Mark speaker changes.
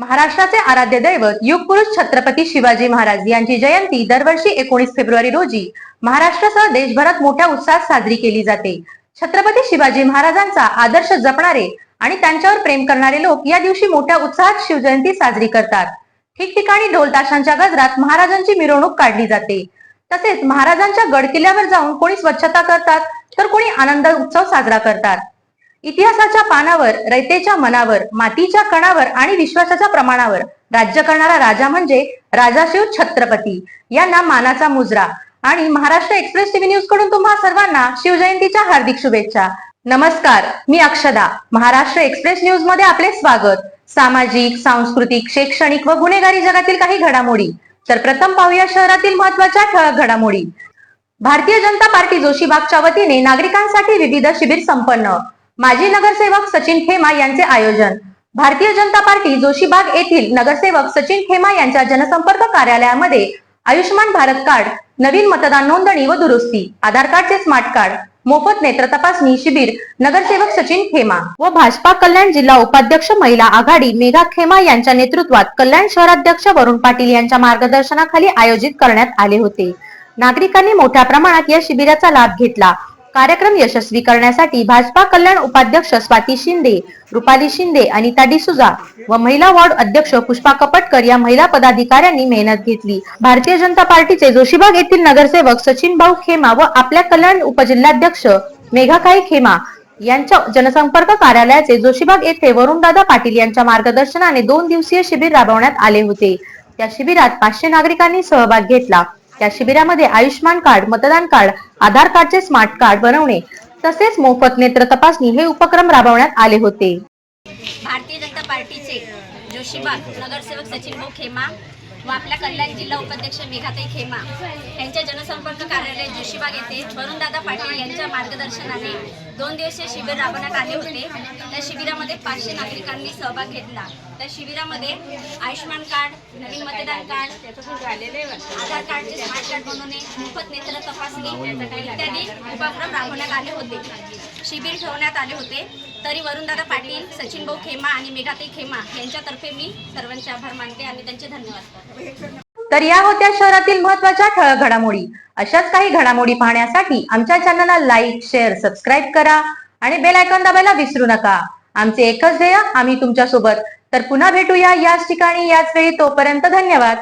Speaker 1: महाराष्ट्राचे आराध्य दैवत युगपुरुष छत्रपती शिवाजी महाराज यांची जयंती दरवर्षी एकोणीस फेब्रुवारी रोजी महाराष्ट्रासह देशभरात मोठ्या उत्साहात साजरी केली जाते. छत्रपती शिवाजी महाराजांचा आदर्श जपणारे आणि त्यांच्यावर प्रेम करणारे लोक या दिवशी मोठ्या उत्साहात शिवजयंती साजरी करतात. ठिकठिकाणी ढोल ताशांच्या गजरात महाराजांची मिरवणूक काढली जाते. तसेच महाराजांच्या गडकिल्ल्यावर जाऊन कोणी स्वच्छता करतात तर कोणी आनंद उत्सव साजरा करतात. इतिहासाच्या पानावर रयतेच्या मनावर मातीच्या कणावर आणि विश्वासाच्या प्रमाणावर राज्य करणारा राजा म्हणजे राजाशिव छत्रपती. यांना मानाचा मुजरा. आणि महाराष्ट्र एक्सप्रेस टीव्ही न्यूजकडून तुम्हा सर्वांना शिवजयंतीच्या हार्दिक शुभेच्छा. नमस्कार मी अक्षदा. महाराष्ट्र एक्सप्रेस न्यूजमध्ये आपले स्वागत. सामाजिक सांस्कृतिक शैक्षणिक व गुन्हेगारी जगातील काही घडामोडी. तर प्रथम पाहूया शहरातील महत्त्वाच्या ठळक घडामोडी. भारतीय जनता पार्टी जोशीबागच्या वतीने नागरिकांसाठी विविध शिबिर संपन्न. माजी नगरसेवक सचिन खेमा यांचे आयोजन. भारतीय जनता पार्टी जोशीबाग येथील नगरसेवक सचिन खेमा यांच्या जनसंपर्क कार्यालयामध्ये आयुष्यमान भारत कार्ड नवीन मतदान नोंदणी व दुरुस्ती आधार कार्डचे स्मार्ट कार्ड मोफत नेत्र तपासणी शिबिर नगरसेवक सचिन खेमा व भाजपा कल्याण जिल्हा उपाध्यक्ष महिला आघाडी मेघा खेमा यांच्या नेतृत्वात कल्याण शहराध्यक्ष वरुण पाटील यांच्या मार्गदर्शनाखाली आयोजित करण्यात आले होते. नागरिकांनी मोठ्या प्रमाणात या शिबिराचा लाभ घेतला. कार्यक्रम यशस्वी करण्यासाठी भाजपा कल्याण उपाध्यक्ष स्वाती शिंदे रुपाली शिंदे अनिता डिसुजा व महिला वॉर्ड अध्यक्ष पुष्पा कपटकर या महिला पदाधिकाऱ्यांनी मेहनत घेतली. भारतीय जनता पार्टीचे जोशीबाग येथील नगरसेवक सचिन भाऊ खेमा व आपल्या कल्याण उपजिल्हाध्यक्ष मेघाकाई खेमा यांच्या जनसंपर्क कार्यालयाचे जोशीबाग येथे वरुणदादा पाटील यांच्या मार्गदर्शनाने दोन दिवसीय शिबिर राबवण्यात आले होते. त्या शिबिरात पाचशे नागरिकांनी सहभाग घेतला. त्या शिबिरामध्ये आयुष्यमान कार्ड मतदान कार्ड आधार कार्डचे स्मार्ट कार्ड बनवणे तसेच मोफत नेत्र तपासणी हे उपक्रम राबवण्यात आले होते.
Speaker 2: भारतीय जनता पार्टीचे जोशीबाग नगरसेवक सचिन भाऊ व आपल्या कल्याण जिल्हा उपाध्यक्ष मेघाताई खेमा यांच्या जनसंपर्क कार्यालय जोशीबाग येथे वरुणदादा पाटील यांच्या मार्गदर्शनाने दोन दिवसीय शिबिर राबवण्यात आले होते. त्या शिबिरामध्ये पाचशे नागरिकांनी सहभाग घेतला. त्या शिबिरामध्ये आयुष्यमान कार्ड नवीन मतदान कार्ड आधार कार्डचे स्मार्ट कार्ड बनवणे मोफत नेत्र तपासणी इत्यादी उपक्रम राबवण्यात आले होते. शिबिर ठेवण्यात आले होते. तरी वरुणदादा पाटील सचिन भाऊ खेमा आणि मेघाताई खेमा यांच्यातर्फे मी सर्वांचे आभार मानते आणि त्यांचे धन्यवाद.
Speaker 1: तर या होत्या शहरातील महत्त्वाच्या ठळक घडामोडी. अशाच काही घडामोडी पाहण्यासाठी आमच्या चॅनलला लाईक शेअर सबस्क्राईब करा आणि बेल आयकॉन दाबायला विसरू नका. आमचे एकच ध्येय आम्ही तुमच्यासोबत तर पुन्हा भेटूया याच ठिकाणी याच वेळी तोपर्यंत धन्यवाद.